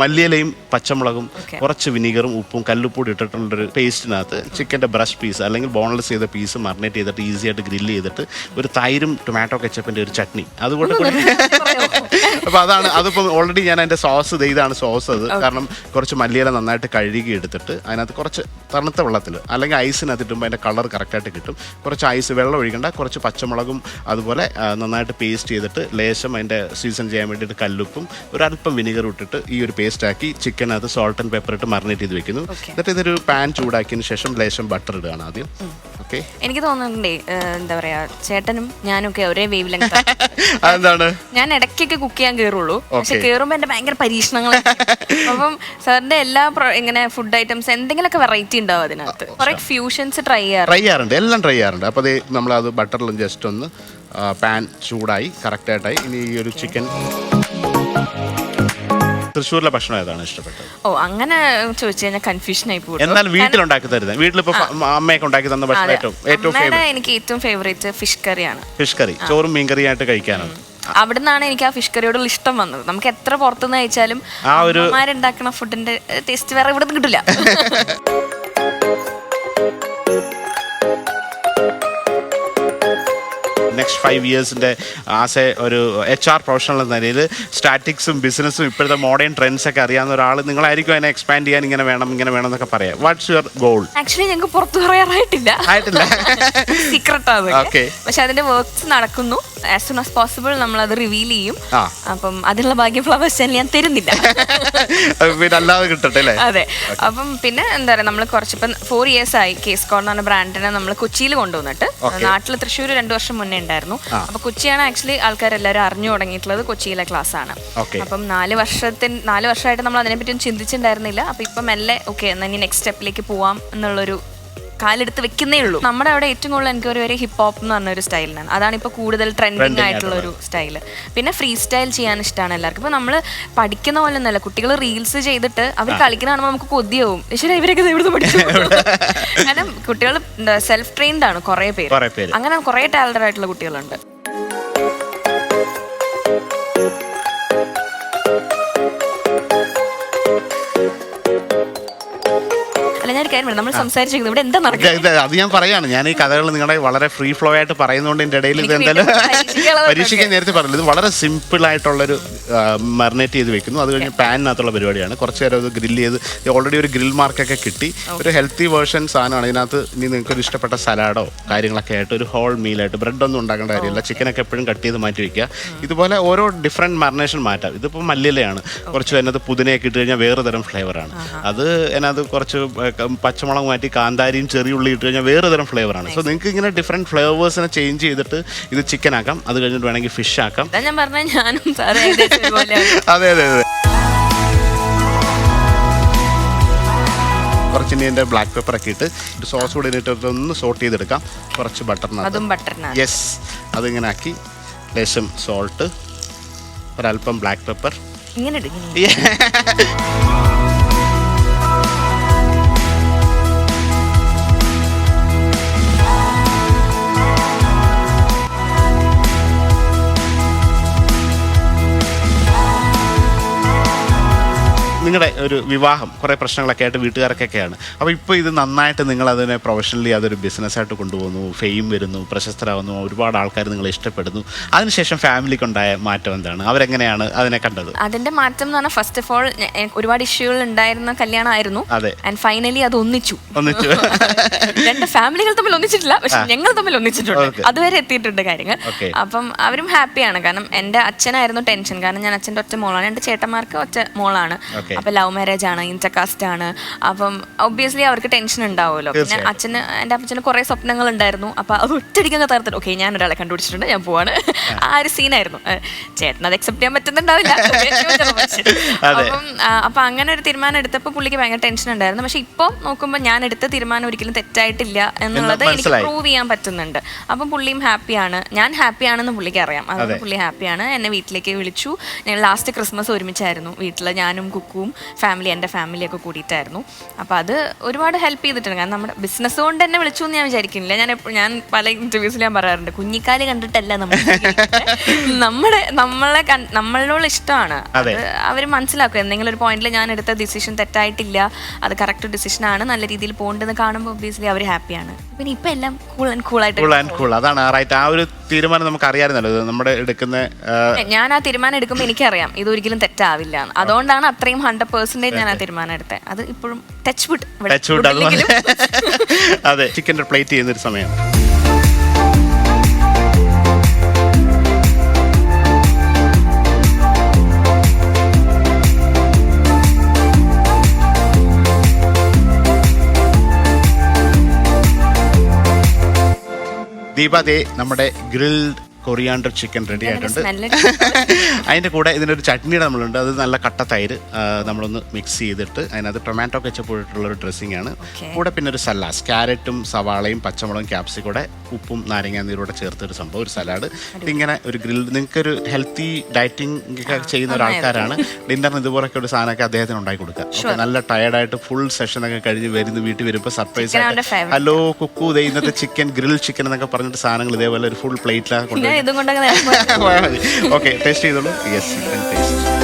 മല്ലിയിലയും പച്ചമുളകും കുറച്ച് വിനീഗറും ഉപ്പും കല്ലുപ്പൊടി ഇട്ടിട്ടുള്ളൊരു പേസ്റ്റിനകത്ത് ചിക്കന്റെ ബ്രഷ് പീസ് അല്ലെങ്കിൽ ബോൺലെസ് ചെയ്ത പീസ് മറിനേറ്റ് ചെയ്തിട്ട് ഈസി ആയിട്ട് ഗ്രില്ല് ചെയ്തിട്ട് ഒരു തൈരും ടൊമാറ്റോ കെച്ചപ്പിന്റെ ഒരു ചട്നി. അതുകൊണ്ട് അപ്പോൾ അതാണ് അതിപ്പോ ഓൾറെഡി ഞാൻ അതിന്റെ സോസ് ഇതാണ് സോസ് അത്. കാരണം കുറച്ച് മല്ലിയില നന്നായിട്ട് കഴുകി എടുത്തിട്ട് അതിനകത്ത് കുറച്ച് തണുത്ത വെള്ളത്തിൽ അല്ലെങ്കിൽ ഐസിനകത്ത് ഇട്ടുമ്പോൾ അതിന്റെ കളർ കറക്റ്റായിട്ട് കിട്ടും. കുറച്ച് ഐസ് വെള്ളം ഒഴിക്കണ്ട കുറച്ച് പച്ചമുളകും അതുപോലെ നന്നായിട്ട് പേസ്റ്റ് ചെയ്തിട്ട് ലേശം അതിന്റെ സീസൺ ചെയ്യാൻ വേണ്ടിയിട്ട് കല്ലുപ്പും ഒരല്പം വിനിഗർ ഇട്ടിട്ട് ഈ ഒരു പേസ്റ്റ് ആക്കി ചിക്കനകത്ത് സോൾട്ട് ആൻഡ് പെപ്പർ ഇട്ട് മറിനേറ്റ് ചെയ്ത് വെക്കുന്നു. എന്നിട്ട് ഇതൊരു പാൻ ചൂടാക്കിയതിന് ശേഷം ലേശം ബട്ടർ ഇടുകയാണ് ആദ്യം. ഓക്കെ എനിക്ക് തോന്നുന്നുണ്ടേ എന്താ പറയാ ചേട്ടനും ഞാനൊക്കെ ഒരേ വേവ് ലെങ്ത് ഞാൻ ഇടയ്ക്കൊക്കെ കുക്ക് ചെയ്യാൻ കയറുള്ളൂ പക്ഷെ Okay. കയറുമ്പോ എന്റെ ഭയങ്കര പരീക്ഷണങ്ങൾ അപ്പം സാറിന്റെ എല്ലാ ഇങ്ങനെ ഫുഡ് ഐറ്റംസ് എന്തെങ്കിലുമൊക്കെ വെറൈറ്റി ഉണ്ടാവും അതിനകത്ത്. കുറെ ഫ്യൂഷൻസ് ട്രൈ ചെയ്യാറ് ട്രൈ ചെയ്യാറുണ്ട്. എല്ലാം ട്രൈ ചെയ്യാറുണ്ട്. അപ്പോൾ അത് നമ്മളത് ബട്ടറിലും ജസ്റ്റ് ഒന്ന് പാൻ ചൂടായി കറക്റ്റായിട്ടായി ഇനി ഈ ഒരു ചിക്കൻ തൃശ്ശൂരിലെ ഭക്ഷണം ഏതാണ് ഇഷ്ടപ്പെട്ടത്? ഓ അങ്ങനെ ചോദിച്ചു കഴിഞ്ഞാൽ കൺഫ്യൂഷൻ ആയി പോകും എന്നാൽ വീട്ടിലുണ്ടാക്കി തരുന്നത്. വീട്ടിലിപ്പോ അമ്മയൊക്കെ ഉണ്ടാക്കി തന്ന ഭക്ഷണം ഏറ്റവും ഏറ്റവും എനിക്ക് ഏറ്റവും ഫേവറേറ്റ് ഫിഷ് കറിയാണ് ഫിഷ് കറി ചോറും മീൻ കറിയായിട്ട് കഴിക്കാനാണ്. അവിടെ നിന്നാണ് എനിക്ക് ആ ഫിഷ് കറിയോടുള്ള ഇഷ്ടം വന്നത്. നമുക്ക് എത്ര പുറത്തുനിന്ന് കഴിച്ചാലും ആ ഒരു- അമ്മമാരുണ്ടാക്കുന്ന ഫുഡിന്റെ ടേസ്റ്റ് വേറെ ഇവിടെ നിന്ന് കിട്ടില്ല നെക്സ്റ്റ് ഫൈവ് ഇയേഴ്സിന്റെ ആസ് എ ഒരു എച്ച് ആർ പ്രൊഫഷണൽ എന്ന നിലയിൽ സ്റ്റാറ്റിക്സും ബിസിനസ്സും ഇപ്പോഴത്തെ മോഡേൺ ട്രെൻഡ്സ് ഒക്കെ അറിയാവുന്ന ഒരാൾ നിങ്ങളായിരിക്കും അതിനെ എക്സ്പാൻഡ് ചെയ്യാൻ ഇങ്ങനെ വേണം ഇങ്ങനെ വേണം എന്നൊക്കെ പറയാം. വാട്ട്സ് യുവർ ഗോൾ ആക്ച്വലി ഞങ്ങൾക്ക് പുറത്തു പറയാറായിട്ടില്ല. ആയിട്ടില്ല. Secret Okay. അതൊക്കെ. പക്ഷെ അതിന്റെ വർക്ക്സ് നടക്കുന്നു. ആസ് സൂൺ ആസ് പോസിബിൾ നമ്മൾ അത് റിവീൽ ചെയ്യും. ആ. അപ്പം അതിനുള്ള ഭാഗ്യം ഫ്ലവേഴ്സ് ചാനൽ ഞാൻ തരുന്നില്ല. പിന്നെ അല്ലാതെ കിട്ടട്ടെ അല്ലേ? അതെ. അപ്പം പിന്നെ എന്താ പറയുക നമ്മൾ കുറച്ചിപ്പം ഫോർ ഇയേഴ്സ് ആയി കേസ് കോൺ എന്ന് പറഞ്ഞ ബ്രാൻഡിനെ നമ്മൾ കൊച്ചിയിൽ കൊണ്ടുവന്നിട്ട്. Okay. നാട്ടിൽ തൃശ്ശൂർ രണ്ടു വർഷം മുന്നേ ഉണ്ടായിരുന്നു. അപ്പൊ കൊച്ചിയാണ് ആക്ച്വലി ആൾക്കാരെല്ലാവരും അറിഞ്ഞു തുടങ്ങിയിട്ടുള്ളത് കൊച്ചിയിലെ ക്ലാസ് ആണ്. Okay. അപ്പം നാല് വർഷത്തിന് നാല് വർഷമായിട്ട് നമ്മൾ അതിനെപ്പറ്റി ഒന്നും ചിന്തിച്ചിട്ടുണ്ടായിരുന്നില്ല. അപ്പൊ ഇപ്പം മെല്ലെ ഓക്കെ എന്നാൽ ഇനി നെക്സ്റ്റ് സ്റ്റെപ്പിലേക്ക് പോവാം എന്നുള്ളൊരു കാലെടുത്ത് വെക്കുന്നേ ഉള്ളൂ. നമ്മുടെ അവിടെ ഏറ്റവും കൂടുതൽ എനിക്ക് ഒരു ഹിപ്പ് ഹോപ്പ് എന്ന് പറഞ്ഞ ഒരു സ്റ്റൈലിനാണ് അതാണ് ഇപ്പോൾ കൂടുതൽ ട്രെൻഡിങ് ആയിട്ടുള്ള ഒരു സ്റ്റൈൽ പിന്നെ ഫ്രീ സ്റ്റൈൽ ചെയ്യാൻ ഇഷ്ടമാണ് എല്ലാവർക്കും. ഇപ്പോൾ നമ്മൾ പഠിക്കുന്ന പോലെ ഒന്നല്ല കുട്ടികൾ റീൽസ് ചെയ്തിട്ട് അവർ കളിക്കുന്ന കാണുമ്പോൾ നമുക്ക് കൊതിയാവും. ശരി ഇവരൊക്കെ ഇവിടുന്ന് പഠിച്ചു കാരണം കുട്ടികൾ സെൽഫ് ട്രെയിൻഡ് ആണ് കുറേ പേര്. അങ്ങനെ കുറേ ടാലന്റഡ് ആയിട്ടുള്ള കുട്ടികളുണ്ട്. നമ്മൾ സംസാരിച്ചിരിക്കുന്നത്. ഇവിടെ എന്താ നടക്കുന്നത്? അത് ഞാൻ പറയാണ്. ഞാൻ ഈ കഥകൾ നിങ്ങളുടെ വളരെ ഫ്രീ ഫ്ലോ ആയിട്ട് പറയുന്നതുകൊണ്ട് എന്റെ ഇടയിൽ ഇത് എന്തായാലും പരീക്ഷിക്കാൻ നേരത്തെ പറഞ്ഞില്ല. ഇത് വളരെ സിമ്പിൾ ആയിട്ടുള്ളൊരു മറിനേറ്റ് ചെയ്ത് വെക്കുന്നു. അത് കഴിഞ്ഞ് പാനിനകത്തുള്ള പരിപാടിയാണ്. കുറച്ച് നേരം അത് ഗ്രില്ല് ചെയ്ത് ഓൾറെഡി ഒരു ഗ്രിൽ മാർക്കൊക്കെ കിട്ടി. ഒരു ഹെൽത്തി വേർഷൻ സാധനമാണ്. ഇതിനകത്ത് ഇനി നിങ്ങൾക്ക് ഒരു ഇഷ്ടപ്പെട്ട സലാഡോ കാര്യങ്ങളൊക്കെ ആയിട്ട് ഒരു ഹോൾ മീൽ ആയിട്ട് ബ്രെഡ് ഒന്നും ഉണ്ടാക്കേണ്ട കാര്യമില്ല. ചിക്കനൊക്കെ എപ്പോഴും കട്ട് ചെയ്ത് മാറ്റി വെക്കുക. ഇതുപോലെ ഓരോ ഡിഫറെന്റ് മറിനേഷൻ മാറ്റാം. ഇതിപ്പോൾ മല്ലിലയാണ് കുറച്ച് അതിനകത്ത് പുതിനയൊക്കെ ഇട്ട് കഴിഞ്ഞാൽ വേറെ തരം ഫ്ലേവറാണ് അത് അതിനകത്ത് കുറച്ച് പച്ചമുളക് മാറ്റി കാന്താരിയും ചെറിയ ഉള്ളി ഇട്ട് കഴിഞ്ഞാൽ വേറെ തരം ഫ്ലേവറാണ് സോ നിങ്ങൾക്ക് ഇങ്ങനെ ഡിഫറെന്റ് ഫ്ലേവേഴ്സിനെ ചേഞ്ച് ചെയ്തിട്ട് ഇത് ചിക്കൻ ആക്കാം. അത് കഴിഞ്ഞിട്ട് വേണമെങ്കിൽ ഫിഷ് ആക്കാം. ഞാൻ പറഞ്ഞ ഞാനും അതെ അതെ അതെ. കുറച്ച് ഇനി എന്റെ ബ്ലാക്ക് പെപ്പർ ഒക്കെ ഇട്ട് സോസ് കൂടി ഇട്ടിട്ട് ഒന്ന് സോട്ട് ചെയ്തെടുക്കാം. കുറച്ച് ബട്ടർ അതും ബട്ടറിനാണ് യെസ് അതിങ്ങനെ ആക്കി ലേശം സോൾട്ട് ഒരല്പം ബ്ലാക്ക് പെപ്പർ ഇങ്ങനെ നിങ്ങളുടെ ഒരു വിവാഹം കുറേ പ്രശ്നങ്ങളൊക്കെ ആയിട്ട് വീട്ടുകാരൊക്കെയാണ് അപ്പോൾ ഇപ്പോൾ ഇത് നന്നായിട്ട് നിങ്ങൾ അതിനെ പ്രൊഫഷണലി അതൊരു ബിസിനസ്സായിട്ട് കൊണ്ടുപോകുന്നു ഫെയിം വരുന്നു പ്രശസ്തരാകുന്നു ഒരുപാട് ആൾക്കാർ നിങ്ങളെ ഇഷ്ടപ്പെടുന്നു. അതിനുശേഷം ഫാമിലിക്കുണ്ടായ മാറ്റം എന്താണ്? അവരെങ്ങനെയാണ് അതിനെ കണ്ടത്? അതിന്റെ മാറ്റം എന്ന് പറഞ്ഞാൽ ഫസ്റ്റ് ഓഫ് ഓൾ ഒരുപാട് ഇഷ്യൂകൾ ഉണ്ടായിരുന്ന കല്യാണമായിരുന്നു. അതെ. ആൻഡ് ഫൈനലി അത് ഒന്നിച്ചു. ഒന്നിച്ചു. രണ്ട് ഫാമിലികൾ തമ്മിൽ ഒന്നിച്ചിട്ടില്ല. പക്ഷെ ഞങ്ങൾ തമ്മിൽ ഒന്നിച്ചിട്ടുണ്ട്. അതുവരെ എത്തിയിട്ടുണ്ട് കാര്യങ്ങൾ. അപ്പം അവരും ഹാപ്പിയാണ് കാരണം എന്റെ അച്ഛനായിരുന്നു ടെൻഷൻ കാരണം ഞാൻ അച്ഛന്റെ ഒറ്റ മോളാണ്. എന്റെ ചേട്ടന്മാർക്ക് ഒറ്റ മോളാണ്. അപ്പൊ ലവ് മാരേജ് ആണ് ഇന്റർകാസ്റ്റ് ആണ്. അപ്പം ഒബ്വിയസ്ലി അവർക്ക് ടെൻഷൻ ഉണ്ടാവുമല്ലോ. പിന്നെ അച്ഛന് എന്റെ അച്ഛന് കുറെ സ്വപ്നങ്ങൾ ഉണ്ടായിരുന്നു. അപ്പൊ അത് ഒറ്റടിക്കാൻ തരത്തിൽ ഓക്കെ ഞാൻ ഒരാളെ കണ്ടുപിടിച്ചിട്ടുണ്ട് ഞാൻ പോവാണ്. ആ. ഒരു സീനായിരുന്നു ചേട്ടൻ അത് അക്സെപ്റ്റ് ചെയ്യാൻ പറ്റുന്നുണ്ടാവില്ല. അപ്പം അപ്പൊ അങ്ങനെ ഒരു തീരുമാനം എടുത്തപ്പോൾ പുള്ളിക്ക് ഭയങ്കര ടെൻഷൻ ഉണ്ടായിരുന്നു. പക്ഷെ ഇപ്പൊ നോക്കുമ്പോൾ ഞാൻ എടുത്ത തീരുമാനം ഒരിക്കലും തെറ്റായിട്ടില്ല എന്നുള്ളത് എനിക്ക് പ്രൂവ് ചെയ്യാൻ പറ്റുന്നുണ്ട്. അപ്പം പുള്ളിയും ഹാപ്പിയാണ് ഞാൻ ഹാപ്പിയാണെന്ന് പുള്ളിക്ക് അറിയാം. അതുകൊണ്ട് പുള്ളി ഹാപ്പിയാണ് എന്നെ വീട്ടിലേക്ക് വിളിച്ചു. ഞങ്ങൾ ലാസ്റ്റ് ക്രിസ്മസ് ഒരുമിച്ചായിരുന്നു. വീട്ടിൽ ഞാനും കുക്കു കുക്കും ഫാമിലി എന്റെ ഫാമിലിയൊക്കെ കൂടിയിട്ടായിരുന്നു. അപ്പോൾ അത് ഒരുപാട് ഹെൽപ്പ് ചെയ്തിട്ടുണ്ട്. കാരണം നമ്മുടെ ബിസിനസ് കൊണ്ട് തന്നെ വിളിച്ചു എന്ന് ഞാൻ വിചാരിക്കുന്നില്ല. ഞാൻ ഞാൻ പല ഇന്റർവ്യൂസിൽ ഞാൻ പറയാറുണ്ട് കുഞ്ഞിക്കാൽ കണ്ടിട്ടല്ല നമ്മൾ നമ്മുടെ നമ്മളെ നമ്മളോട് ഇഷ്ടമാണ്. അതെ. അവർ മനസ്സിലാക്കും. എന്തെങ്കിലും ഒരു പോയിന്റിൽ ഞാൻ എടുത്ത ഡിസിഷൻ തെറ്റായിട്ടില്ല. അത് കറക്റ്റ് ഡിസിഷൻ ആണ്. നല്ല രീതിയിൽ പോകേണ്ടത് കാണുമ്പോൾ ഒബ്വിയസ്ലി അവർ ഹാപ്പിയാണ് പിന്നെ ഇപ്പൊ എല്ലാം കൂൾ ആൻഡ് കൂൾ ആയിട്ട് കൂൾ ആൻഡ് കൂൾ അതാണ് റൈറ്റ് ആ ഒരു തീരുമാനം നമുക്ക് അറിയാമായിരുന്നല്ലോ. ഇത് നമ്മുടെ എടുക്കുന്ന ആ, ഞാൻ ആ തീരുമാനം എടുക്കുമ്പോൾ എനിക്കറിയാം. ഇത് ഒരിക്കലും തെറ്റാവില്ല എന്ന്. അതുകൊണ്ടാണ് അത്രയും ഹൺഡ്രഡ് പെർസെന്റേജ് ഞാൻ ആ തീരുമാനം എടുത്തത്. അത് ഇപ്പോഴും ടച്ച് വുഡ് ടച്ച് വുഡ് അത്. അതെ ചിക്കന്റെ പ്ലേറ്റ് ചെയ്യുന്ന ഒരു സമയം. ദീപ നമ്മുടെ ഗ്രിൽഡ് കൊറിയാണ്ടർ ചിക്കൻ റെഡി ആയിട്ടുണ്ട്. അതിന്റെ കൂടെ ഇതിനൊരു ചട്നിയുടെ നമ്മളുണ്ട്. അത് നല്ല കട്ട തൈര്. നമ്മളൊന്ന് മിക്സ് ചെയ്തിട്ട് അതിനകത്ത് ടൊമാറ്റോ കെച്ചപ്പ് ഇട്ടുള്ള ഒരു ഡ്രസ്സിംഗ് ആണ് കൂടെ പിന്നെ ഒരു സലാഡ് ക്യാരറ്റും സവാളയും പച്ചമുളകും ക്യാപ്സിക്കൂടെ ഉപ്പും നാരങ്ങ നീരൂടെ ചേർത്ത് ഒരു സംഭവം ഒരു സലാഡ് ഇങ്ങനെ ഒരു ഗ്രിൽ നിങ്ങൾക്കൊരു ഹെൽത്തി ഡയറ്റിംഗ് ഒക്കെ ചെയ്യുന്ന ഒരാൾക്കാരാണ് ഡിന്നറിന് ഇതുപോലൊക്കെ ഒരു സാധനമൊക്കെ അദ്ദേഹത്തിന് ഉണ്ടാക്കി കൊടുക്കുക. നല്ല ടയർഡായിട്ട് ഫുൾ സെഷൻ ഒക്കെ കഴിഞ്ഞ് വരുന്ന വീട്ടിൽ വരുമ്പോൾ സർപ്രൈസ് ആയിട്ട് ഹലോ കുക്കു ഇന്നത്തെ ചിക്കൻ ഗ്രിൽ ചിക്കൻ എന്നൊക്കെ പറഞ്ഞിട്ട് സാധനങ്ങൾ ഇതേപോലെ ഒരു ഫുൾ പ്ലേറ്റിലാണ് ഞാൻ ഇതും കൊണ്ടങ്ങനെ. ഓക്കെ ടേസ്റ്റ് ചെയ്തോളൂ. Yes taste